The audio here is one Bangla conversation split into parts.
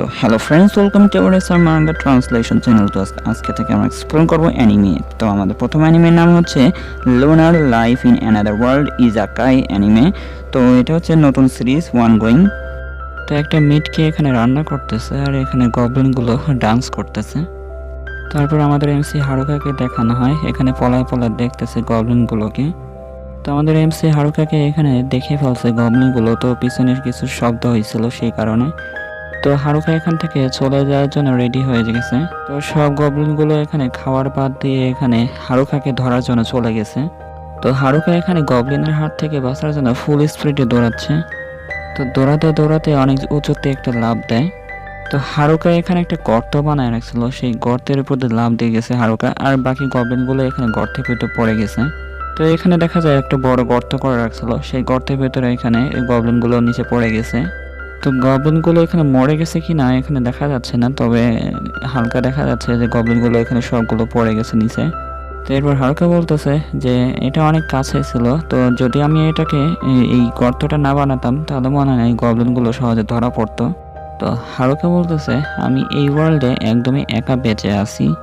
তো hello friends, welcome to our SR manga translation channel. তো আজ- আজকে থেকে আমরা এক্সপ্লেন করব অ্যানিমে তো আমাদের প্রথম অ্যানিমের নাম হচ্ছে loner life in another world isekai anime তো এটা হচ্ছে নতুন সিরিজ ওয়ান গোয়িং তো একটা মিটকে এখানে রান্না করতেছে আর এখানে গবলিনগুলো ডান্স করতেছে। তারপর আমাদের এমসি হারুকাকে দেখানো হয়। এখানে পলায় পলায় দেখতেছে গবলিনগুলোকে তো আমাদের এমসি হারুকাকে এখানে দেখে ফেলছে গবলিনগুলো তো পিছনের কিছু শব্দ হয়েছিল সেই কারণে। তো হারুকা এখান থেকে চলে যাওয়ার জন্য রেডি হয়ে গেছে। তো সব গবলিনগুলো এখানে খাওয়ার বাদ দিয়ে এখানে হারুকাকে ধরার জন্য চলে গেছে। তো হারুকা এখানে গবলিনের হাত থেকে বাঁচার জন্য ফুল স্পিডে দৌড়াচ্ছে। তো দৌড়াতে দৌড়াতে অনেক উঁচুতে একটা লাভ দেয়। তো হারুকা এখানে একটা গর্ত বানায় রাখছিল, সেই গর্তের উপর দিয়ে লাভ দিয়ে গেছে হারুকা আর বাকি গবলিনগুলো এখানে গর্তের ভিতরে পড়ে গেছে। তো এখানে দেখা যায় একটা বড় গর্ত করে রাখছিল, সেই গর্তের ভেতরে এখানে এই গবলিনগুলো নিচে পড়ে গেছে। তো গবলিনগুলো এখানে মরে গেছে কি না এখানে দেখা যাচ্ছে না, তবে হালকা দেখা যাচ্ছে যে গবলিনগুলো এখানে সবগুলো পড়ে গেছে নিচে। তো এরপর হালকা বলতেছে যে এটা অনেক কাছে ছিল, তো যদি আমি এটাকে এই- গর্তটা না বানাতাম, তাহলে মনে হয় এই গবলিনগুলো সহজে ধরা পড়তো। তো হারুকা বলতেছে, আমি এই ওয়ার্ল্ডে একদমই একা বেঁচে আছি।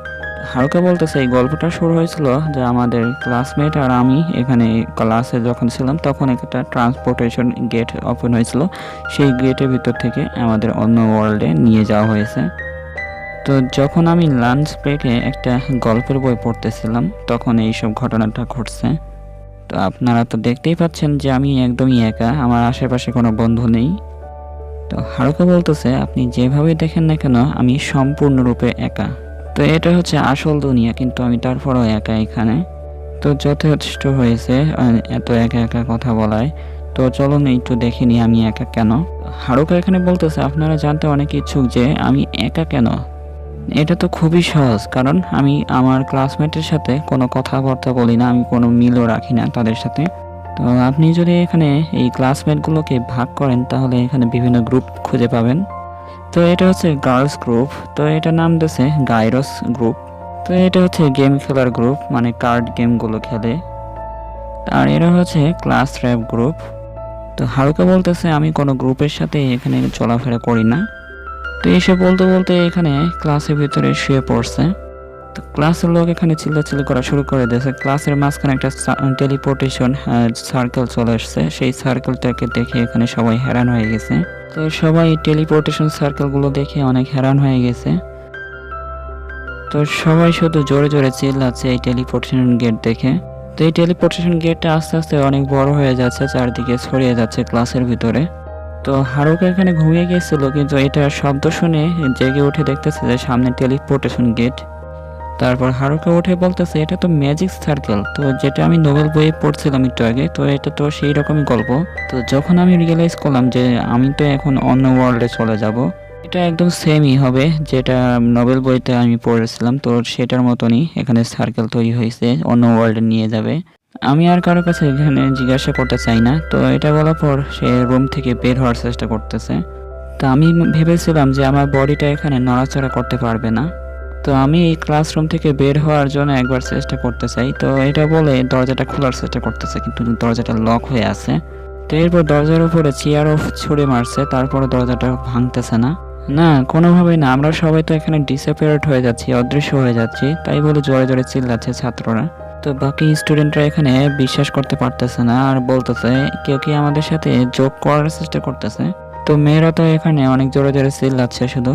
হারুকা বলতেছে, এই গল্পটা শুরু হয়েছিল যে আমাদের ক্লাসমেট আর আমি এখানে ক্লাসে যখন ছিলাম, তখন একটা ট্রান্সপোর্টেশন গেট ওপেন হয়েছিল। সেই গেটের ভিতর থেকে আমাদের অন্য ওয়ার্ল্ডে নিয়ে যাওয়া হয়েছে। তো যখন আমি লাঞ্চ ব্রেকে একটা গল্পের বই পড়তেছিলাম, তখন এইসব ঘটনাটা ঘটছে। তো আপনারা তো দেখতেই পাচ্ছেন যে আমি একদমই একা, আমার আশেপাশে কোনো বন্ধু নেই। তো হারুকা বলতেছে, আপনি যেভাবে দেখেন না কেন, আমি সম্পূর্ণরূপে একা। তো এটা হচ্ছে আসল দুনিয়া, কিন্তু আমি তারপরেও একা এখানে। তো যথেষ্ট হয়েছে এত একা একা কথা বলায়। তো চলুন একটু দেখে নিই আমি একা কেন। হারুকা এখানে বলতেছে, আপনারা জানতে অনেক ইচ্ছুক যে আমি একা কেন? এটা তো খুবই সহজ, কারণ আমি আমার ক্লাসমেটের সাথে কোনো কথাবার্তা বলি না, আমি কোনো মিলও রাখি না তাদের সাথে। তো আপনি যদি এখানে এই ক্লাসমেটগুলোকে ভাগ করেন, তাহলে এখানে বিভিন্ন গ্রুপ খুঁজে পাবেন। তো এটা হচ্ছে গার্লস গ্রুপ তো এটা নাম দিয়েছে গাইরস গ্রুপ তো এটা হচ্ছে গেম খেলার গ্রুপ মানে কার্ড গেমগুলো খেলে। আর এরা হচ্ছে ক্লাস র্যাপ গ্রুপ তো হালকা বলতেছে আমি কোনো গ্রুপের সাথে এখানে চলাফেরা করি না। তো এসে বলতে বলতে এখানে ক্লাসের ভিতরে শুয়ে পড়ছে। তো ক্লাসের লোক এখানে চিল্লাচিল্লি করা শুরু করে দিয়েছে। ক্লাসের মাঝখানে একটা টেলিপোর্টেশন সার্কেল চলে আসছে। সেই সার্কেলটাকে দেখে এখানে সবাই হেরান হয়ে গেছে। তো সবাই টেলিপোর্টেশন সার্কেলগুলো দেখে অনেক হেরান হয়ে গেছে। তো সবাই শুধু জোরে জোরে চিল্লাচ্ছে এই টেলিপোর্টেশন গেট দেখে। তো এই টেলিপোর্টেশন গেটটা আস্তে আস্তে অনেক বড় হয়ে যাচ্ছে, চারদিকে ছড়িয়ে যাচ্ছে ক্লাসের ভিতরে। তো হারুকা এখানে ঘুমিয়ে গিয়েছিল কিন্তু এটা শব্দ শুনে জেগে উঠে দেখতেছে যে সামনে টেলিপোর্টেশন গেট তারপর হারুকা উঠে বলতেছে, এটা তো ম্যাজিক সার্কেল তো যেটা আমি নোবেল বইয়ে পড়ছিলাম একটু আগে, তো এটা তো সেই রকমই গল্প। তো যখন আমি রিয়েলাইজ করলাম যে আমি তো এখন অন্য ওয়ার্ল্ডে চলে যাব, এটা একদম সেমই হবে যেটা নোবেল বইতে আমি পড়েছিলাম। তো সেটার মতনই এখানে সার্কেল তৈরি হয়েছে, অন্য ওয়ার্ল্ডে নিয়ে যাবে। আমি আর কারও কাছে এখানে জিজ্ঞাসা করতে চাই না। তো এটা বলার পর সে রুম থেকে বের হওয়ার চেষ্টা করতেছে। তো আমি ভেবেছিলাম যে আমার বডিটা এখানে নড়াচড়া করতে পারবে না। তো আমি এই ক্লাসরুম থেকে বের হওয়ার জন্য একবার চেষ্টা করতে চাই। তো এটা বলে দরজাটা খোলার চেষ্টা করতেছে, কিন্তু দরজাটা লক হয়ে আছে। তো এরপর দরজার উপরে চেয়ার অফ ছুড়ে মারছে, তারপরে দরজাটা ভাঙতেছে না। না, কোনোভাবেই না। আমরা সবাই তো এখানে ডিসঅ্যাপিয়ার্ড হয়ে যাচ্ছি, অদৃশ্য হয়ে যাচ্ছি, তাই বলে জোরে জোরে চিল্লাচ্ছে ছাত্ররা। তো বাকি স্টুডেন্টরা এখানে বিশ্বাস করতে পারতেছে না আর বলতেছে, কেউ কি আমাদের সাথে যোগ করার চেষ্টা করতেছে? তো মেয়েরা তো এখানে অনেক জোরে জোরে চিল্লাচ্ছে শুধু।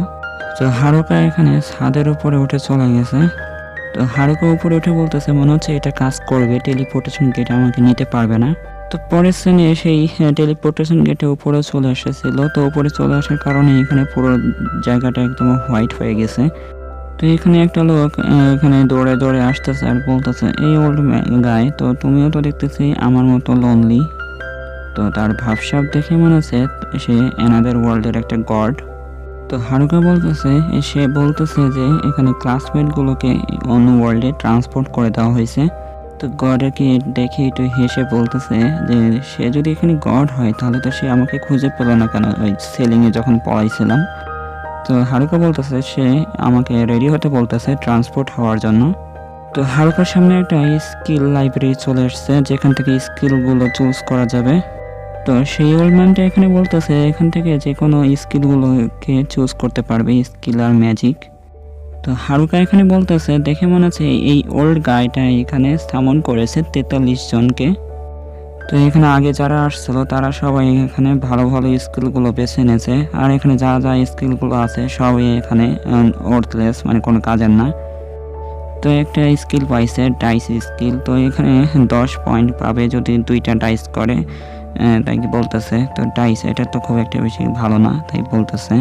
তো হারুকা এখানে ছাদের উপরে উঠে চলে গেছে। তো হারুকা উপরে উঠে বলতেছে, মনে হচ্ছে এটা কাজ করবে টেলিপোর্টেশন গেট আমাকে নিতে পারবে না। তো পরের শ্রেণি সেই টেলিপোর্টেশন গেটে উপরে চলে এসেছিল। তো উপরে চলে আসার কারণে এখানে পুরো জায়গাটা একদম হোয়াইট হয়ে গেছে। তো এখানে একটা লোক এখানে দৌড়ে দৌড়ে আসতেছে আর বলতেছে, এই ওল্ড গায়ে তো তুমিও তো দেখতেছি আমার মতো লোনলি তো তার ভাবসাব দেখে মনে হচ্ছে সে অ্যানাদার ওয়ার্ল্ডের একটা গড তো হারুকা বলতেছে, সে বলতেছে যে এখানে ক্লাসমেটগুলোকে অন্য ওয়ার্ল্ডে ট্রান্সপোর্ট করে দেওয়া হয়েছে। তো গডকে দেখে একটু হেসে বলতেছে যে, সে যদি এখানে গড হয়, তাহলে তো সে আমাকে খুঁজে পেল না কেন? ওই সেলিংয়ে যখন পড়াইছিলাম। তো হারুকা বলতেছে, সে আমাকে রেডি হতে বলতেছে ট্রান্সপোর্ট হওয়ার জন্য। তো হারুকার সামনে একটা স্কিল লাইব্রেরি চলে এসছে, যেখান থেকে স্কিলগুলো চুজ করা যাবে। তো সেই ওল্ড ম্যানটা এখানে বলতেছে, এখান থেকে যে কোনো স্কিলগুলোকে চুজ করতে পারবে স্কিল আর ম্যাজিক তো হারুকা এখানে বলতেছে, দেখে মনে হচ্ছে এই ওল্ড গাইটা এখানে স্থাপন করেছে তেতাল্লিশ জনকে। তো এখানে আগে যারা আসছিল, তারা সবাই এখানে ভালো ভালো স্কিলগুলো বেছে নিয়েছে। আর এখানে যা যা স্কিলগুলো আছে, সবই এখানে ওর্থলেস মানে কোনো কাজের না। তো একটা স্কিল পাইছে ডাইস স্কিল তো এখানে দশ পয়েন্ট পাবে যদি দুইটা ডাইস করে। আহ, তাই কি বলতেছে? তো ডাইস এটা তো খুব একটা বেশি ভালো না তাই বলতেছে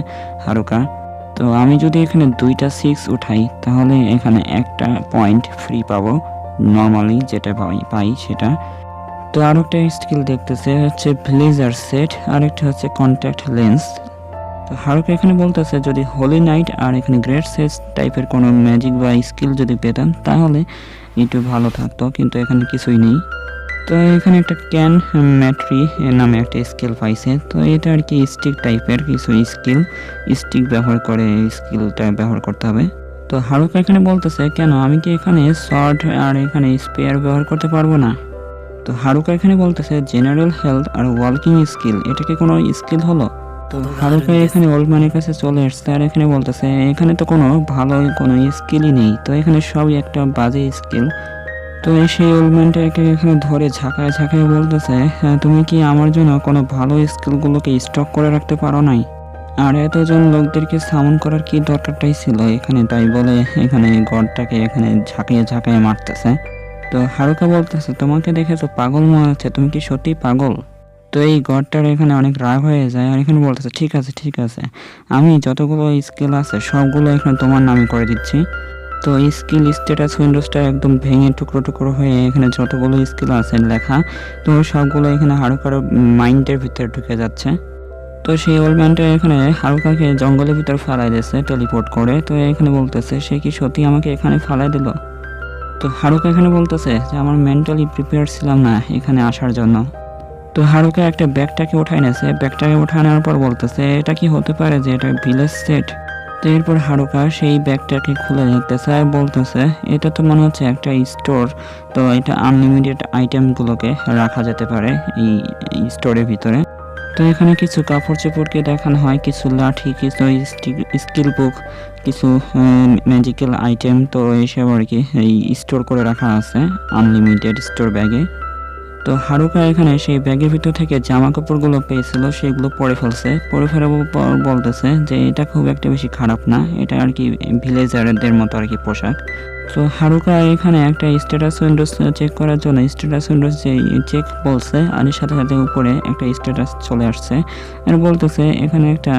হারুকা। তো আমি যদি এখানে দুইটা সিক্স উঠাই তাহলে এখানে একটা পয়েন্ট ফ্রি পাবো নর্মালি যেটা পাই পাই সেটা। তো আরও একটা স্কিল দেখতেছে হচ্ছে ব্লেজার সেট আর একটা হচ্ছে কন্ট্যাক্ট লেন্স তো হারুক এখানে বলতেছে যদি হোলি নাইট আর এখানে গ্রেট সেট টাইপের কোনো ম্যাজিক বা স্কিল যদি পেতাম তাহলে একটু ভালো থাকতো কিন্তু এখানে কিছুই নেই। তো এখানে একটা ক্যান ম্যাট্রি নামে একটা স্কিল পাইছে। তো এটা আর কি স্টিক টাইপের কিছু স্কিল। স্টিক ব্যবহার করে স্কিলটা ব্যবহার করতে হবে। তো হারুক এখানে বলতেছে, কেন? আমি কি এখানে শর্ট আর এখানে স্পেয়ার ব্যবহার করতে পারব না? তো হারুকা এখানে বলতেছে জেনারেল হেলথ আর ওয়ার্কিং স্কিল এটা কি কোনো স্কিল হলো? তো হারুকা এখানে ওল্ড ম্যানের কাছে চলে আসছে আর এখানে বলতেছে, এখানে তো কোনো ভালো কোনো স্কিলই নেই। তো এখানে সবই একটা বাজে স্কিল তো সেই ওল্ড ম্যানটাকে এখানে ধরে ঝাঁকায় ঝাঁকায় বলতেছে "হ্যাঁ, তুমি কি আমার জন্য কোনো ভালো স্কিলগুলোকে স্টক করে রাখতে পারো নাই? আর এতজন লোকদেরকে সামন করার কি দরকারটাই ছিল এখানে? তাই বলে এখানে গডটাকে এখানে ঝাঁকিয়ে ঝাঁকিয়ে মারতেছে। তো হারুকা বলতেছে তোমাকে দেখে তো পাগল মনে হচ্ছে। তুমি কি সত্যি পাগল? তো এই গডটার এখানে অনেক রাগ হয়ে যায় আর এখানে বলতেছে ঠিক আছে ঠিক আছে। আমি যতগুলো স্কিল আছে সবগুলো এখানে তোমার নামে করে দিচ্ছি। তো স্কিল স্ট্যাটাস উইন্ডোজটা একদম ভেঙে টুকরো টুকরো হয়ে এখানে যতগুলো স্কিল আছে লেখা, তো সবগুলো এখানে হারুকার মাইন্ডের ভিতরে ঢুকে যাচ্ছে। তো সেই ওল্ড ম্যানটা এখানে হারুকাকে জঙ্গলের ভিতর ফালাই দিয়েছে টেলিপোর্ট করে। তো এখানে বলতেছে, সে কি সত্যি আমাকে এখানে ফালাই দিল? তো হারুকা এখানে বলতেছে যে, আমার মেন্টালি প্রিপেয়ার ছিলাম না এখানে আসার জন্য। তো হারুকা একটা ব্যাগটাকে উঠাই নেছে ব্যাগটাকে উঠায় নেওয়ার পর বলতেছে, এটা কি হতে পারে যে এটা ভিলেজ সেট এরপর হারুকা সেই ব্যাগটাকে খুলে দেখতেছে আর বলতেছে, এটা তো মনে হচ্ছে একটা স্টোর, তো এটা আনলিমিটেড আইটেমগুলোকে রাখা যেতে পারে এই স্টোরের ভিতরে। তো এখানে কিছু কাপড় চোপড়কে দেখানো হয়, কিছু লাঠি, কিছু স্কিল বুক কিছু ম্যাজিক্যাল আইটেম তো এইসব আর কি এই স্টোর করে রাখা আছে আনলিমিটেড স্টোর ব্যাগে তো হারুকা এখানে সেই ব্যাগের ভিতর থেকে জামা কাপড়গুলো পেয়েছিল, সেগুলো পরে ফেলছে। পরে ফেরার বলতেছে যে, এটা খুব একটা বেশি খারাপ না, এটা আর কি ভিলেজারদের মতো আর কি পোশাক। তো হারুকা এখানে একটা স্ট্যাটাস উইন্ডোজ চেক করার জন্য স্ট্যাটাস উইন্ডোজ যে চেক বলছে, আর সাথে সাথে উপরে একটা স্ট্যাটাস চলে আসছে। আর বলতেছে, এখানে একটা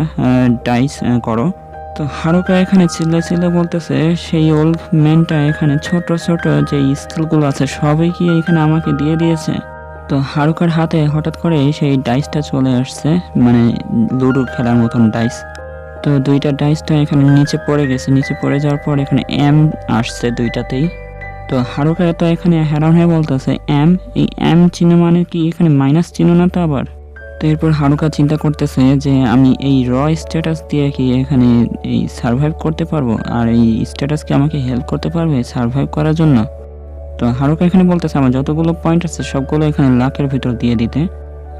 ডাইস করো। তো হারুকা এখানে চিল্লে চিল্লে বলতেছে, সেই ওল্ড ম্যানটা এখানে ছোট ছোট যে স্কিলগুলো আছে, সবই কি এখানে আমাকে দিয়ে দিয়েছে? তো হারুকার হাতে হঠাৎ করে সেই ডাইসটা চলে আসছে মানে লুডো খেলার মতন ডাইস তো দুইটা ডাইসটা এখানে নিচে পড়ে গেছে, নিচে পড়ে যাওয়ার পর এখানে এম আসছে দুইটাতেই। তো হারুকা তো এখানে হ্যারান হয়ে বলতেছে এম এই এম চিহ্ন মানে কি? এখানে মাইনাস চিহ্ন না তো আবার? তো এরপর হারুকা চিন্তা করতেছে যে আমি এই র স্ট্যাটাস দিয়ে কি এখানে এই সার্ভাইভ করতে পারব? আর এই স্ট্যাটাস কি আমাকে হেল্প করতে পারবে সার্ভাইভ করার জন্য? তো হারুকা এখানে বলতেছে, আমার যতগুলো পয়েন্ট আছে, সবগুলো এখানে লাখের ভিতর দিয়ে দিতে।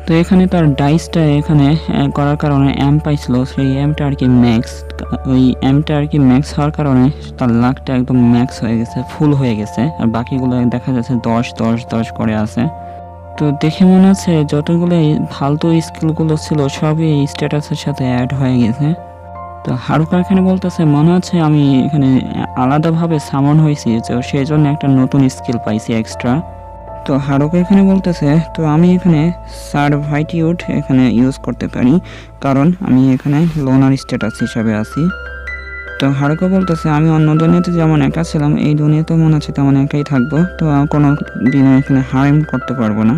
তো এখানে তার ডাইসটা এখানে করার কারণে এম পাইছিল, সেই এমটা আর কি ম্যাক্স ওই এমটা আর কি ম্যাক্স হওয়ার কারণে তার লাখটা একদম ম্যাক্স হয়ে গেছে ফুল হয়ে গেছে। আর বাকিগুলো দেখা যাচ্ছে দশ দশ দশ করে আছে। তো দেখে মনে হচ্ছে যতগুলো ফালতু স্কিলগুলো ছিল, সবই স্ট্যাটাসের সাথে অ্যাড হয়ে গেছে। তো হারুকা এখানে বলতেছে, মনে হচ্ছে আমি এখানে আলাদাভাবে সামন হয়েছি, তো সেই জন্য একটা নতুন স্কিল পাইছি এক্সট্রা তো হারুকা এখানে বলতেছে, তো আমি এখানে সার্ভাইটিউড এখানে ইউজ করতে পারি, কারণ আমি এখানে লোনার স্ট্যাটাস হিসাবে আছি। তো হারুকা বলতেছে, আমি অন্য দুনিয়াতে যেমন একা ছিলাম, এই দুনিয়াতে মনে হচ্ছে তেমন একাই থাকব, তো কোনো দিনও এখানে হারেম করতে পারব না।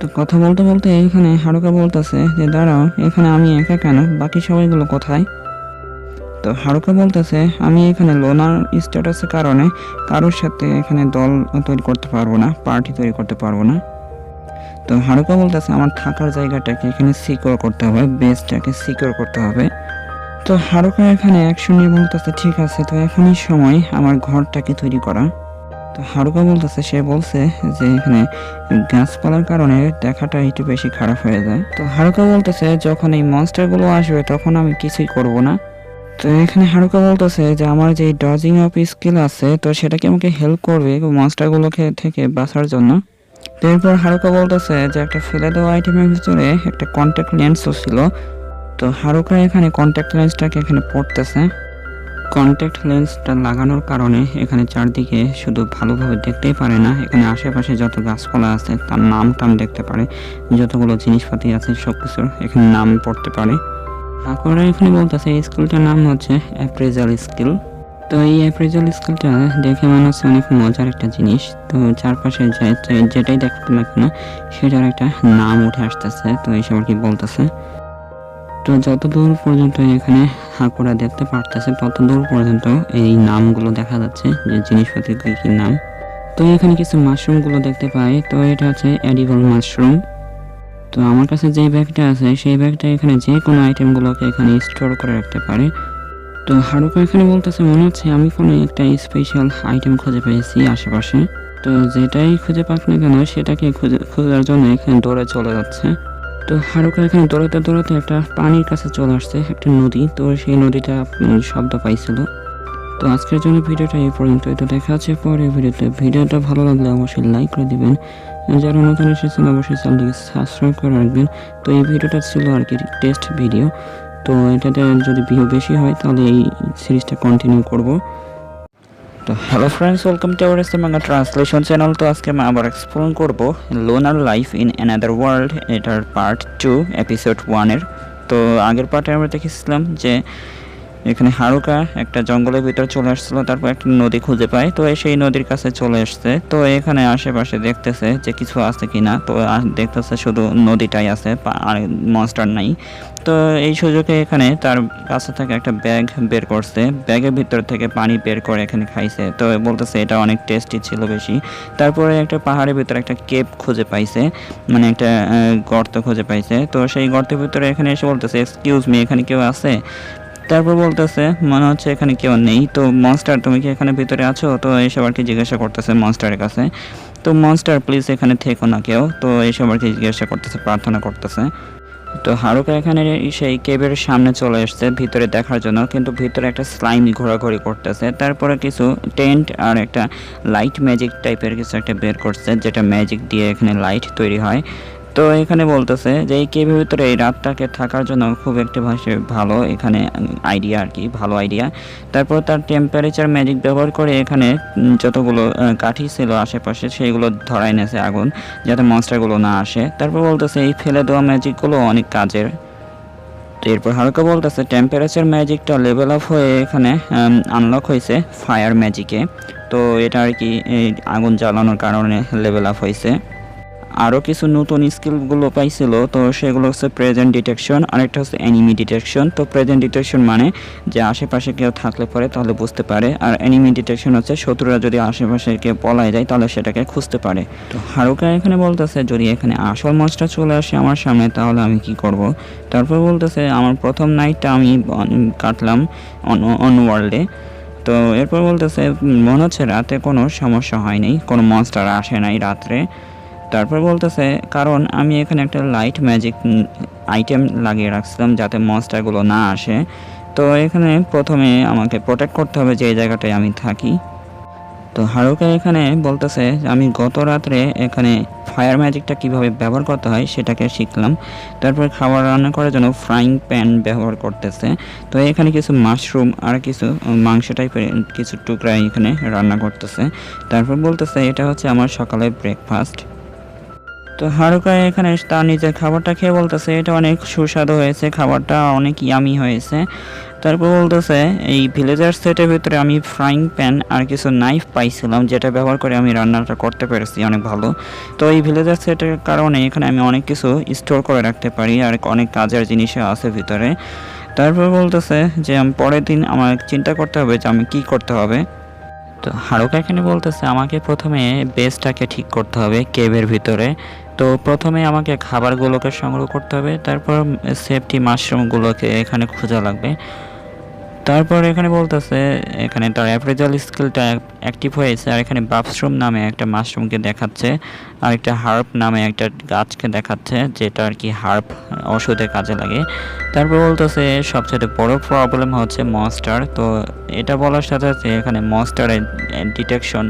তো কথা বলতে বলতে এখানে হারুকা বলতেছে যে, দাঁড়াও, এখানে আমি একা কেন? বাকি সবাইগুলো কোথায়? তো হারুকা বলতেছে, আমি এখানে লোনার স্ট্যাটাসের কারণে কারোর সাথে এখানে দল তৈরি করতে পারব না পার্টি তৈরি করতে পারব না। তো হারুকা বলতেছে, আমার থাকার জায়গাটাকে এখানে সিকিউর করতে হবে বেসটাকে সিকিউর করতে হবে। তো হারুকা এখানে অ্যাকশন নিয়ে বলতেছে, ঠিক আছে, তো এখনই সময় আমার ঘরটাকে তৈরি করা। তো হারুকা বলতেছে, সে বলছে যে এখানে গাছপালার কারণে দেখাটা একটু বেশি খারাপ হয়ে যায়। তো হারুকা বলতেছে, যখন এই মনস্টারগুলো আসবে, তখন আমি কিছুই করব না। তো এখানে হারুকা বলতেছে যে আমার যে ডজিং অফ স্কিল আছে, তো সেটা কি আমাকে হেল্প করবে মনস্টারগুলোকে থেকে বাঁচার জন্য? তো এরপর হারুকা বলতেছে যে একটা ফেলে দেওয়া আইটেমের ভিতরে একটা কন্ট্যাক্ট লেন্সও ছিল। তো হারুকা এখানে কন্ট্যাক্ট লেন্সটাকে এখানে পড়তেছে। কন্ট্যাক্ট লেন্সটা লাগানোর কারণে এখানে চারদিকে শুধু ভালোভাবে দেখতেই পারে না। এখানে আশেপাশে যত গাছপালা আছে, তার নাম টাম দেখতে পারে। যতগুলো জিনিসপাতি আছে সব কিছুর এখানে নাম পড়তে পারে। আপনারা এখানে বলতেছে, এই স্কিলটার নাম হচ্ছে অ্যাপ্রেজাল স্কিল। তো এই অ্যাপ্রেজাল স্কিলটা দেখে মনে হচ্ছে অনেক মজার একটা জিনিস। তো চারপাশে যেটাই দেখতে না, সেটার একটা নাম উঠে আসতেছে। তো এইসব আর কি বলতেছে। তো যত দূর পর্যন্ত এখানে হাঁকুড়া দেখতে পারতেছে তত দূর পর্যন্ত এই নামগুলো দেখা যাচ্ছে, যে জিনিসপত্রের কি নাম। তো এখানে কিছু মাশরুমগুলো দেখতে পাই। তো এটা হচ্ছে এডিবল মাশরুম তো আমার কাছে যে ব্যাগটা আছে, সেই ব্যাগটা এখানে যে কোনো আইটেমগুলোকে এখানে স্টোর করে রাখতে পারে। তো হারুকা এখানে বলতেছে, মনে হচ্ছে আমি কোনো একটা স্পেশাল আইটেম খুঁজে পেয়েছি আশেপাশে। তো যেটাই খুঁজে পাক না কেন, সেটাকে খুঁজে, খোঁজার জন্য এখানে দৌড়ে চলে যাচ্ছে। তো হারুকা এখানে দৌড়াতে দৌড়াতে একটা পানির কাছে চলে আসছে, একটা নদী। তো সেই নদীটা শব্দ পাইছিল। তো আজকের জন্য ভিডিওটা এই পর্যন্ত তো দেখা হচ্ছে পরে ভিডিওতে। ভিডিওটা ভালো লাগলে অবশ্যই লাইক করে দিবেন। যারা নতুন এসেছেন, অবশ্যই চ্যানেলটিকে সাবস্ক্রাইব করে রাখবেন। তো এই ভিডিওটা ছিল আর কি টেস্ট ভিডিও তো এটাতে যদি ভিউ বেশি হয়, তাহলে এই সিরিজটা কন্টিনিউ করব। তো hello friends welcome to our Bangla translation channel তো আজকে আমি আবার এক্সপ্লোর করব loner life in another world এটার পার্ট টু এপিসোড ওয়ানের তো আগের পার্টে আমরা দেখেছিলাম যে এখানে হারুকা একটা জঙ্গলের ভিতর চলে আসছিল, তারপর একটা নদী খুঁজে পায়। তো সেই নদীর কাছে চলে আসছে। তো এখানে আশেপাশে দেখতেছে যে কিছু আছে কিনা। তো দেখতেছে শুধু নদীটাই আছে আর মনস্টার নাই। তো এই সুযোগে এখানে তার কাছে থেকে একটা ব্যাগ বের করছে। ব্যাগের ভিতর থেকে পানি বের করে এখানে খাইছে। তো বলতেছে এটা অনেক টেস্টি ছিল বেশি। তারপরে একটা পাহাড়ের ভিতরে একটা কেপ খুঁজে পাইছে। মানে একটা গর্ত খুঁজে পাইছে। তো সেই গর্তের ভিতরে এখানে এসে বলতেছে এক্সকিউজ মি এখানে কেউ আছে? তারপর বলতেছে, মনে হচ্ছে এখানে কেউ নেই। তো মনস্টার তুমি কি এখানে ভিতরে আছো? তো এইসব আর কি জিজ্ঞাসা করতেছে মনস্টারের কাছে। তো মনস্টার প্লিজ এখানে থেকো না কেউ। তো এইসব আর কি জিজ্ঞাসা করতেছে, প্রার্থনা করতেছে। তো হারুকা এখানে সেই কেবের সামনে চলে এসছে ভিতরে দেখার জন্য। কিন্তু ভিতরে একটা স্লাইম ঘোরাঘুরি করতেছে। তারপরে কিছু টেন্ট আর একটা লাইট ম্যাজিক টাইপের কিছু একটা বের করছে, যেটা ম্যাজিক দিয়ে এখানে লাইট তৈরি হয়। তো এখানে বলতেছে যে, এই কেবের ভিতরে এই রাতটাকে থাকার জন্য খুব একটা ভালো এখানে আইডিয়া আর কি, ভালো আইডিয়া তারপর তার টেম্পারেচার ম্যাজিক ব্যবহার করে এখানে যতগুলো কাঠি ছিল আশেপাশে সেইগুলো ধরাই নেছে আগুন, যাতে মনস্টারগুলো না আসে। তারপর বলতেছে এই ফেলে দেওয়া ম্যাজিকগুলো অনেক কাজের। এরপর হালকা বলতেছে টেম্পারেচার ম্যাজিকটা লেভেল আপ হয়ে এখানে আনলক হয়েছে ফায়ার ম্যাজিকে তো এটা আর কি আগুন জ্বালানোর কারণে লেভেল আপ হয়েছে। আরও কিছু নতুন স্কিলগুলো পাইছিল, তো সেগুলো হচ্ছে প্রেজেন্ট ডিটেকশন আরেকটা হচ্ছে অ্যানিমি ডিটেকশন তো প্রেজেন্ট ডিটেকশন মানে যে আশেপাশে কেউ থাকলে পরে তাহলে বুঝতে পারে, আর অ্যানিমি ডিটেকশন হচ্ছে শত্রুরা যদি আশেপাশে কেউ পলায় যায় তাহলে সেটাকে খুঁজতে পারে। তো হারুকা এখানে বলতেছে, যদি এখানে আসল মাছটা চলে আসে আমার সামনে, তাহলে আমি কি করব? তারপর বলতেছে, আমার প্রথম নাইটটা আমি কাটলাম অন ওয়ার্ল্ডে তো এরপর বলতেছে মনে হচ্ছে রাতে কোনো সমস্যা হয়নি কোনো মনস্টার আসে নাই রাত্রে। তারপর বলতেছে, কারণ আমি এখানে একটা লাইট ম্যাজিক আইটেম লাগিয়ে রাখছিলাম যাতে মনস্টারগুলো না আসে। তো এখানে প্রথমে আমাকে প্রোটেক্ট করতে হবে যে জায়গাটায় আমি থাকি। তো হারুকা এখানে বলতেছে, আমি গত রাত্রে এখানে ফায়ার ম্যাজিকটা কীভাবে ব্যবহার করতে হয় সেটাকে শিখলাম। তারপর খাবার রান্না করার জন্য ফ্রাইং প্যান ব্যবহার করতেছে। তো এখানে কিছু মাশরুম আর কিছু মাংস টাইপের কিছু টুকরা এখানে রান্না করতেছে। তারপর বলতেছে, এটা হচ্ছে আমার সকালের ব্রেকফাস্ট তো হারুকা এখানে তার নিজের খাবারটা খেয়ে বলতেছে, এটা অনেক সুস্বাদু হয়েছে, খাবারটা অনেক ইয়ামি হয়েছে। তারপর বলতেছে, এই ভিলেজার সেটের ভিতরে আমি ফ্রাইং প্যান আর কিছু নাইফ পাইছিলাম, যেটা ব্যবহার করে আমি রান্নাটা করতে পেরেছি, অনেক ভালো। তো এই ভিলেজার সেটের কারণে এখানে আমি অনেক কিছু স্টোর করে রাখতে পারি আর অনেক কাজের জিনিসও আছে ভিতরে। তারপর বলতেছে যে, আমি পরের দিন আমার চিন্তা করতে হবে যে, আমি কি করতে হবে। তো হারুকা এখানে বলতেছে, আমাকে প্রথমে বেসটাকে ঠিক করতে হবে কেবের ভিতরে। তো প্রথমে আমাকে খাবারগুলোকে সংগ্রহ করতে হবে, তারপর সেফটি মাশরুমগুলোকে এখানে খোঁজা লাগবে। তারপর এখানে বলতেছে, এখানে তার অ্যাপ্রেজাল স্কিলটা অ্যাক্টিভ হয়েছে, আর এখানে বাফস্রুম নামে একটা মাশরুমকে দেখাচ্ছে, আর একটা হার্প নামে একটা গাছকে দেখাচ্ছে, যেটা আর কি হার্প ওষুধে কাজে লাগে। তারপর বলতেছে, সবচেয়ে বড় প্রবলেম হচ্ছে মনস্টার তো এটা বলার সাথে সাথে এখানে মনস্টারের ডিটেকশন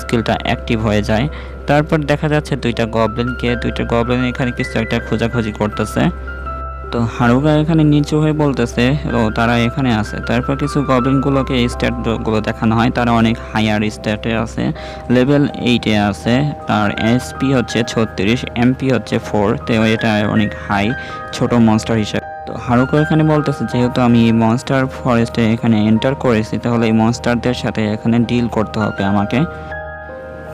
স্কিলটা অ্যাক্টিভ হয়ে যায়। তারপর দেখা যাচ্ছে দুইটা গবলিনকে দুইটা গবলিন এখানে কিছু একটা খোঁজাখুঁজি করতেছে। তো হারুগা এখানে নিচু হয়ে বলতেছে, ও, তারা এখানে আছে। তারপর কিছু গবলিনগুলোকে স্ট্যাটগুলো দেখানো হয়। তারা অনেক হায়ার স্ট্যাটে আছে লেভেল এইটে আছে তার এসপি হচ্ছে ছত্রিশ এমপি হচ্ছে ফোর তো এটা অনেক হাই ছোট মনস্টার হিসেবে। তো হারুকো এখানে বলতেছে, যেহেতু আমি এই মনস্টার ফরেস্টে এখানে এন্টার করেছি, তাহলে এই মনস্টারদের সাথে এখানে ডিল করতে হবে আমাকে।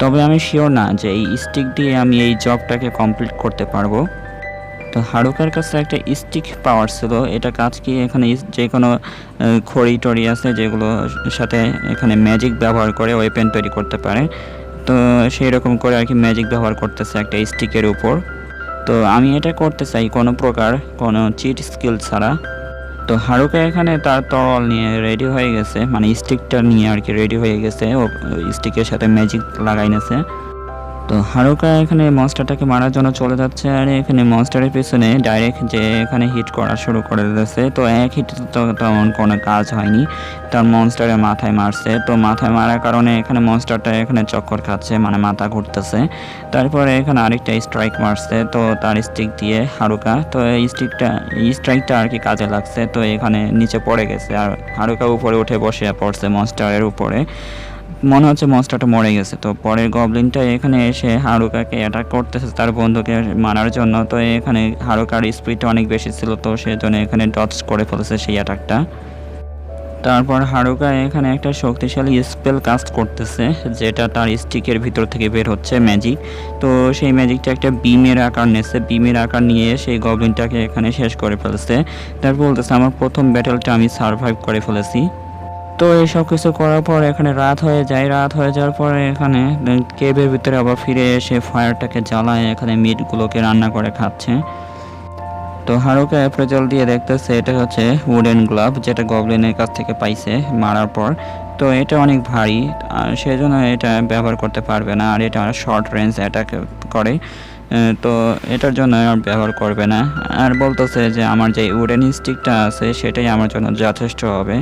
তবে আমি শিওর না যে এই স্টিক দিয়ে আমি এই জবটাকে কমপ্লিট করতে পারব। তো হারুকার কাছে একটা স্টিক পাওয়ার ছিল। এটা কাজ কি এখানে যে কোনো খড়ি টড়ি আছে যেগুলো সাথে এখানে ম্যাজিক ব্যবহার করে ওয়েপেন তৈরি করতে পারে। তো সেই রকম করে আর কি ম্যাজিক ব্যবহার করতেছে একটা স্টিকের উপর। তো আমি এটা করতে চাই কোনো প্রকার, কোনো চিট স্কিল ছাড়া। তো হারুকা এখানে তার তরল নিয়ে রেডি হয়ে গেছে মানে স্টিকটা নিয়ে আর কি রেডি হয়ে গেছে, ও স্টিকের সাথে ম্যাজিক লাগাই নেছে। তো হারুকা এখানে মনস্টারটাকে মারার জন্য চলে যাচ্ছে আর এখানে মনস্টারের পিছনে ডাইরেক্ট যে এখানে হিট করা শুরু করে দিয়েছে তো এক হিট তো তেমন কোনো কাজ হয়নি। তার মনস্টারের মাথায় মারছে। তো মাথায় মারার কারণে এখানে মনস্টারটা এখানে চক্কর খাচ্ছে মানে মাথা ঘুরতেছে। তারপরে এখানে আরেকটা স্ট্রাইক মারছে। তো তার স্টিক দিয়ে হারুকা তো এই স্টিকটা এই স্ট্রাইকটা আর কি কাজে লাগছে। তো এখানে নিচে পড়ে গেছে। আর হারুকা উপরে উঠে বসে পড়ছে মনস্টারের উপরে। মনে হচ্ছে মনস্টারটা মরে গেছে। তো পরের গবলিনটা এখানে এসে হারুকাকে অ্যাটাক করতেছে, তার বন্ধুকে মারার জন্য। তো এখানে হারুকার স্পিডটা অনেক বেশি ছিল, তো সেজন্য এখানে ডচ করে ফেলেছে সেই অ্যাটাকটা তারপর হারুকা এখানে একটা শক্তিশালী স্পেল কাস্ট করতেছে, যেটা তার স্টিকের ভিতর থেকে বের হচ্ছে ম্যাজিক তো সেই ম্যাজিকটা একটা বিমের আকার নিয়েছে বিমের আকার নিয়ে সেই গবলিনটাকে এখানে শেষ করে ফেলেছে। তারপর বলতেছে, আমার প্রথম ব্যাটেলটা আমি সার্ভাইভ করে ফেলেছি। তো এই সব কিছু করার পর এখানে রাত হয়ে যায়। রাত হয়ে যাওয়ার পরে এখানে কেবের ভিতরে আবার ফিরে এসে ফায়ারটাকে জ্বালায়, এখানে মিটগুলোকে রান্না করে খাচ্ছে। তো হারুকে অ্যাপ্রেজল দিয়ে দেখতেছে, এটা হচ্ছে উডেন গ্লাভ যেটা গবলিনের কাছ থেকে পাইছে মারার পর। তো এটা অনেক ভারী, আর সেজন্য এটা ব্যবহার করতে পারবে না, আর এটা শর্ট রেঞ্জ অ্যাটাক করে। তো এটার জন্য আর ব্যবহার করবে না। আর বলতেছে যে, আমার যে উডেন স্টিকটা আছে, সেটাই আমার জন্য যথেষ্ট হবে।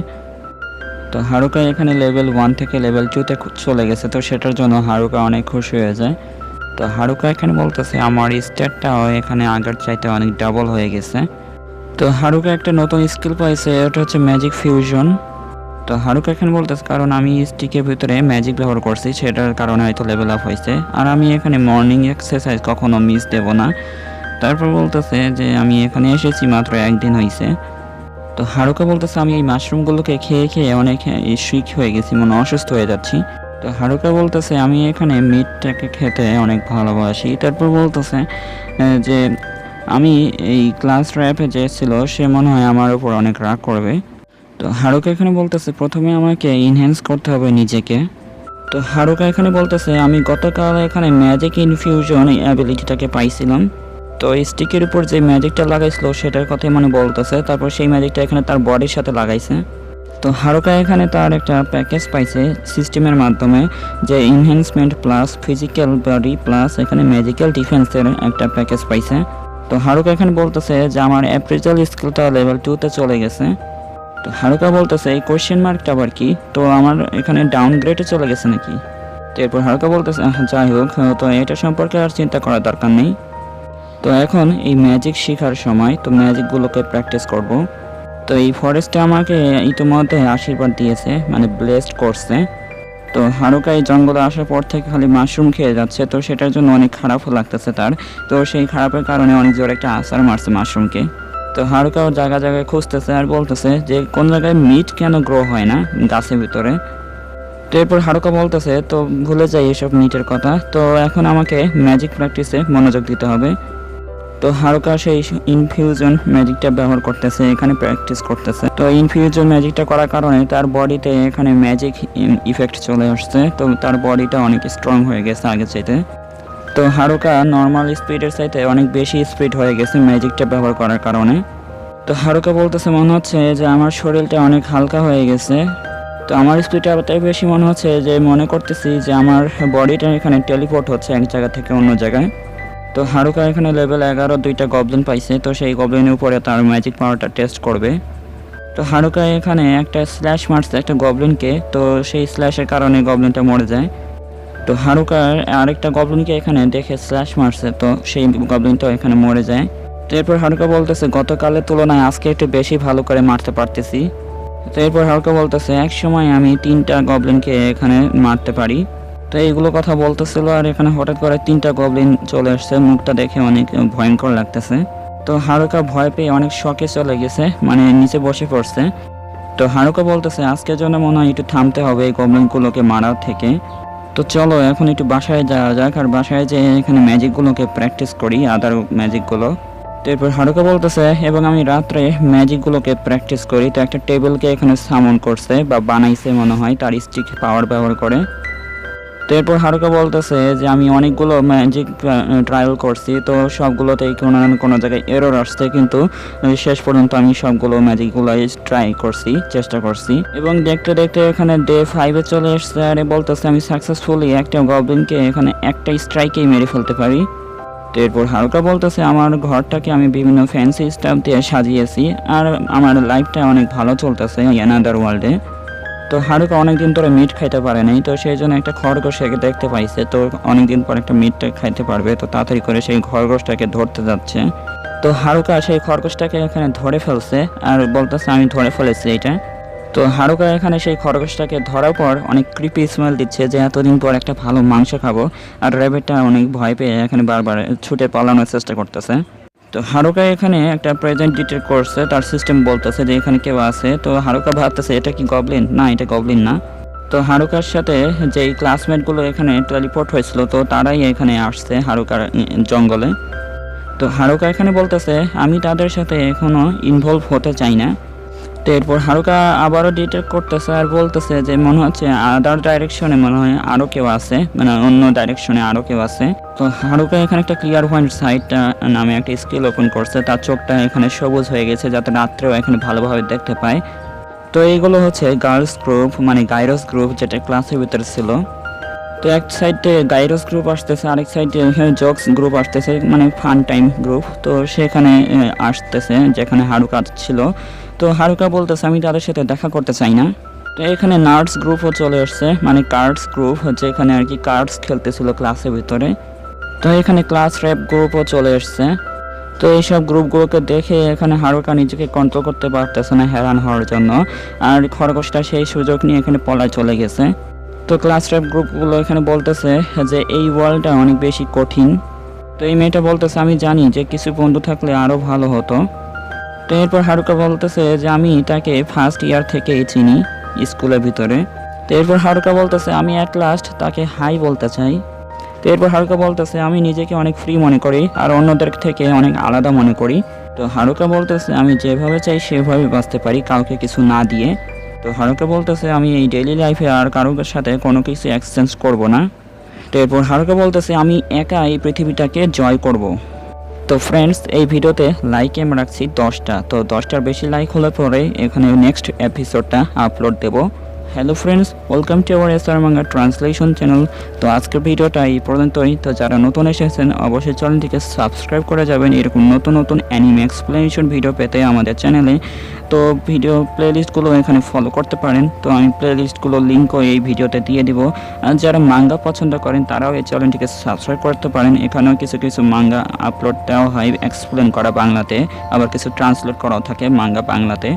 তো হারুকা এখানে লেভেল ওয়ান থেকে লেভেল টুতে চলে গেছে, তো সেটার জন্য হারুকা অনেক খুশি হয়ে যায়। তো হারুকা এখানে বলতেছে, আমার স্টেটটাও এখানে আগের চাইতে অনেক ডাবল হয়ে গেছে। তো হারুকা একটা নতুন স্কিল পাইছে, এটা হচ্ছে ম্যাজিক ফিউশন তো হারুকা এখানে বলতেছে, কারণ আমি স্টিকের ভিতরে ম্যাজিক ব্যবহার করছি, সেটার কারণে হয়তো লেভেল আপ হয়েছে। আর আমি এখানে মর্নিং এক্সারসাইজ কখনো মিস দেব না। তারপর বলতেছে যে, আমি এখানে এসেছি মাত্র একদিন হয়েছে তো হারুকা বলতেছে, আমি এই মাশরুমগুলোকে খেয়ে খেয়ে অনেক শিখ হয়ে গেছি মানে অসুস্থ হয়ে যাচ্ছি। তো হারুকা বলতেছে, আমি এখানে মিটটাকে খেতে অনেক ভালোবাসি। তারপর বলতেছে যে আমি এই ক্লাস র্যাপে যে ছিল, সে মনে হয় আমার উপর অনেক রাগ করবে। তো হারুকা এখানে বলতেছে, প্রথমে আমাকে ইনহ্যান্স করতে হবে নিজেকে। তো হারুকা এখানে বলতেছে, আমি গতকাল এখানে ম্যাজিক ইনফিউশন এই অ্যাবিলিটিটাকে পাইছিলাম। তো এই স্টিকের উপর যে ম্যাজিকটা লাগাইছিল সেটার কথাই মানে বলতেছে। তারপর সেই ম্যাজিকটা এখানে তার বডির সাথে লাগাইছে। তো হারুকা এখানে তার একটা প্যাকেজ পাইছে সিস্টেমের মাধ্যমে, যে enhancement plus physical body plus এখানে ম্যাজিক্যাল ডিফেন্সের একটা প্যাকেজ পাইছে। তো হারুকা এখানে বলতেছে যে, আমার অ্যাপ্রিজাল স্কিলটা লেভেল টুতে চলে গেছে। তো হারুকা বলতেছে, এই কোয়েশ্চেন মার্কটা আবার কি? তো আমার এখানে ডাউনগ্রেডে চলে গেছে নাকি? তো এরপর হারুকা বলতেছে যাই হোক, তো এটা সম্পর্কে আর চিন্তা করার দরকার নেই। তো এখন এই ম্যাজিক শেখার সময় তো ম্যাজিকগুলোকে প্র্যাকটিস করব। তো এই ফরেস্টে আমাকে ইতিমধ্যে আশীর্বাদ দিয়েছে মানে ব্লেসড করছে। তো হারুকা এই জঙ্গলে আসার পর থেকে খালি মাশরুম খেয়ে যাচ্ছে, তো সেটার জন্য অনেক খারাপও লাগতেছে তার। তো সেই খারাপের কারণে অনেক জোরে একটা আসার মারছে মাশরুমকে তো হারুকাও জায়গা জায়গায় খুঁজতেছে আর বলতেছে যে কোন জায়গায় মিট কেন গ্রো হয় না গাছের ভিতরে। তো এরপর হারুকা বলতেছে, তো ভুলে যাই এসব মিটের কথা। তো এখন আমাকে ম্যাজিক প্র্যাকটিসে মনোযোগ দিতে হবে। তো হারুকা সেই ইনফিউজন ম্যাজিকটা ব্যবহার করতেছে, এখানে প্র্যাকটিস করতেছে। তো ইনফিউজন ম্যাজিকটা করার কারণে তার বডিতে এখানে ম্যাজিক ইফেক্ট চলে আসছে, তো তার বডিটা অনেক স্ট্রং হয়ে গেছে আগে চাইতে। তো হারুকা নর্মাল স্পিডের চাইতে অনেক বেশি স্পিড হয়ে গেছে ম্যাজিকটা ব্যবহার করার কারণে। তো হারুকা বলতেছে মনে হচ্ছে যে আমার শরীরটা অনেক হালকা হয়ে গেছে। তো আমার স্পিডটা তাই বেশি মনে হচ্ছে যে মনে করতেছি যে আমার বডিটা এখানে টেলিপোর্ট হচ্ছে এক জায়গা থেকে অন্য জায়গায়। তো হারুকা এখানে লেভেল এগারো দুইটা গবলিন পাইছে, তো সেই গবলিনের উপরে তার ম্যাজিক পাওয়ারটা টেস্ট করবে। তো হারুকা এখানে একটা স্ল্যাশ মারছে একটা গবলিনকে তো সেই স্ল্যাশের কারণে গবলিনটা মরে যায়। তো হারুকার আরেকটা গবলিনকে এখানে দেখে স্ল্যাশ মারছে, তো সেই গবলিনটাও এখানে মরে যায়। তো এরপর হারুকা বলতেছে, গতকালের তুলনায় আজকে একটু বেশি ভালো করে মারতে পারতেছি। তো এরপর হালকা বলতেছে, এক সময় আমি তিনটা গবলিনকে এখানে মারতে পারি। তো এইগুলো কথা বলতেছিল আর এখানে হঠাৎ করে তিনটা গবলিন চলে আসছে। মুখটা দেখে অনেক ভয়ঙ্কর লাগতেছে। তো হারুকা ভয় পেয়ে অনেক শখে চলে গেছে মানে নিচে বসে পড়ছে। তো হারুকা বলতেছে আজকের জন্য মনে হয় একটু থামতে হবে এই গবলিনগুলোকে মারার থেকে। তো চলো এখন একটু বাসায় যাওয়া যাক আর বাসায় যে এখানে ম্যাজিকগুলোকে প্র্যাকটিস করি আদার ম্যাজিকগুলো তো এরপর হারুকা বলতেছে, এবং আমি রাত্রে ম্যাজিকগুলোকে প্র্যাকটিস করি। তো একটা টেবিলকে এখানে সামন করছে বা বানাইছে মনে হয়, তার স্টিক পাওয়ার ব্যবহার করে। তো এরপর হারুকা বলতেছে যে, আমি অনেকগুলো ম্যাজিক ট্রায়াল করছি, তো সবগুলোতেই কোনো না কোনো জায়গায় এরর আসছে, কিন্তু শেষ পর্যন্ত আমি সবগুলো ম্যাজিকগুলো ট্রাই করছি, চেষ্টা করছি। এবং দেখতে দেখতে এখানে ডে ফাইভে চলে এসছে, আর বলতেছে, আমি সাকসেসফুলি একটা গবলিনকে এখানে একটা স্ট্রাইকেই মেরে ফেলতে পারি। তো এরপর হালকা বলতেছে, আমার ঘরটাকে আমি বিভিন্ন ফ্যান্সি স্টাফ দিয়ে সাজিয়েছি, আর আমার লাইফটা অনেক ভালো চলতেছে অ্যানাদার ওয়ার্ল্ডে তো হারুকা অনেকদিন ধরে মিট খাইতে পারে নাই, তো সেই জন্য একটা খরগোশকে দেখতে পাইছে। তো অনেকদিন পর একটা মিটটা খাইতে পারবে, তো তাড়াতাড়ি করে সেই খরগোশটাকে ধরতে যাচ্ছে। তো হারুকা সেই খরগোশটাকে এখানে ধরে ফেলছে, আর বলতেছে আমি ধরে ফেলেছি এটা। তো হারুকা এখানে সেই খরগোশটাকে ধরার পর অনেক ক্রিপি স্মেল দিচ্ছে যে এতদিন পর একটা ভালো মাংস খাব, আর র্যাবেটটা অনেক ভয় পেয়ে এখানে বারবার ছুটে পালানোর চেষ্টা করতেছে। তো হারুকা এখানে একটা প্রেজেন্ট ডিটেক্ট করছে, তার সিস্টেম বলতেছে যে এখানে কেউ আছে। তো হারুকা ভাবতেছে, এটা কি গবলিন না, এটা গবলিন না। তো হারুকার সাথে যেই ক্লাসমেটগুলো এখানে টেলিপোর্ট হয়েছিল, তো তারাই এখানে আসছে হারুকার জঙ্গলে। তো হারুকা এখানে বলতেছে, আমি তাদের সাথে এখনও ইনভলভ হতে চাই না। তো এরপর হারুকা আবারও ডিটেক্ট করতেছে আর বলতেছে যে মনে হচ্ছে আদার ডাইরেকশনে মনে হয় আরও কেউ আছে মানে অন্য ডাইরেকশনে আরও কেউ আছে। তো হারুকা এখানে একটা ক্লিয়ার পয়েন্ট সাইটটা নামে একটা স্কিল ওপেন করছে। তার চোখটা এখানে সবুজ হয়ে গেছে যাতে রাত্রেও এখানে ভালোভাবে দেখতে পায়। তো এইগুলো হচ্ছে গার্লস গ্রুপ মানে গাইরস গ্রুপ যেটা ক্লাসের ভিতরে ছিল। তো এক সাইডে গাইরস গ্রুপ আসতেছে, আরেক সাইডে এখানে জক্স গ্রুপ আসতেছে মানে ফান টাইম গ্রুপ তো সেখানে আসতেছে, যেখানে হারুকা ছিল। তো হারুকা বলতেছে, আমি তাদের সাথে দেখা করতে চাই না। তো এখানে নার্স গ্রুপও চলে আসছে মানে কার্ডস গ্রুপ হচ্ছে এখানে আর কি কার্ডস খেলতেছিল ক্লাসের ভিতরে। তো এখানে ক্লাস র্যাপ গ্রুপও চলে এসছে তো এইসব গ্রুপগুলোকে দেখে এখানে হারুকা নিজেকে কন্ট্রোল করতে পারতেছে না হেরান হওয়ার জন্য। আর খরগোশটা সেই সুযোগ নিয়ে এখানে পলায় চলে গেছে। তো ক্লাস র্যাপ গ্রুপগুলো এখানে বলতেছে যে, এই ওয়ার্ল্ডটা অনেক বেশি কঠিন। তো এই মেয়েটা বলতেছে, আমি জানি যে, কিছু বন্ধু থাকলে আরও ভালো হতো। তো এরপর হারুকা বলতেছে যে, আমি তাকে ফার্স্ট ইয়ার থেকেই চিনি স্কুলের ভিতরে। তো এরপর হারুকা বলতেছে, আমি অ্যাট লাস্ট তাকে হাই বলতে চাই। তো এরপর হারুকা বলতেছে, আমি নিজেকে অনেক ফ্রি মনে করি আর অন্যদের থেকে অনেক আলাদা মনে করি। তো হারুকা বলতেছে, আমি যেভাবে চাই সেভাবে বাঁচতে পারি, কাউকে কিছু না দিয়ে। তো হারুকা বলতেছে, আমি এই ডেইলি লাইফে আর কারোর সাথে কোনো কিছু এক্সচেঞ্জ করব না। তো এরপর হারুকা বলতেছে, আমি একা এই পৃথিবীটাকে জয় করব। তো ফ্রেন্ডস এই ভিডিওতে লাইক আমি রাখছি দশটা। তো দশটার বেশি লাইক হলে পরে এখানে নেক্সট এপিসোডটা আপলোড দেবো। Hello friends, welcome to our SR manga translation channel. তো আজকের ভিডিওটা এই পর্যন্তই। তো যারা নতুন এসেছেন, অবশ্যই চ্যানেলটিকে সাবস্ক্রাইব করে যাবেন। এরকম নতুন নতুন অ্যানিমে এক্সপ্লেনেশন ভিডিও পেতে আমাদের চ্যানেলে। তো ভিডিও প্লেলিস্টগুলো এখানে ফলো করতে পারেন। তো আমি প্লেলিস্টগুলো লিঙ্কও এই ভিডিওতে দিয়ে দিব। আর যারা মাঙ্গা পছন্দ করেন, তারাও এই চ্যানেলটিকে সাবস্ক্রাইব করতে পারেন। এখানেও কিছু কিছু মাঙ্গা আপলোড দেওয়া হয় এক্সপ্লেন করা বাংলাতে। আবার কিছু ট্রান্সলেট করাও থাকে মাঙ্গা বাংলাতে।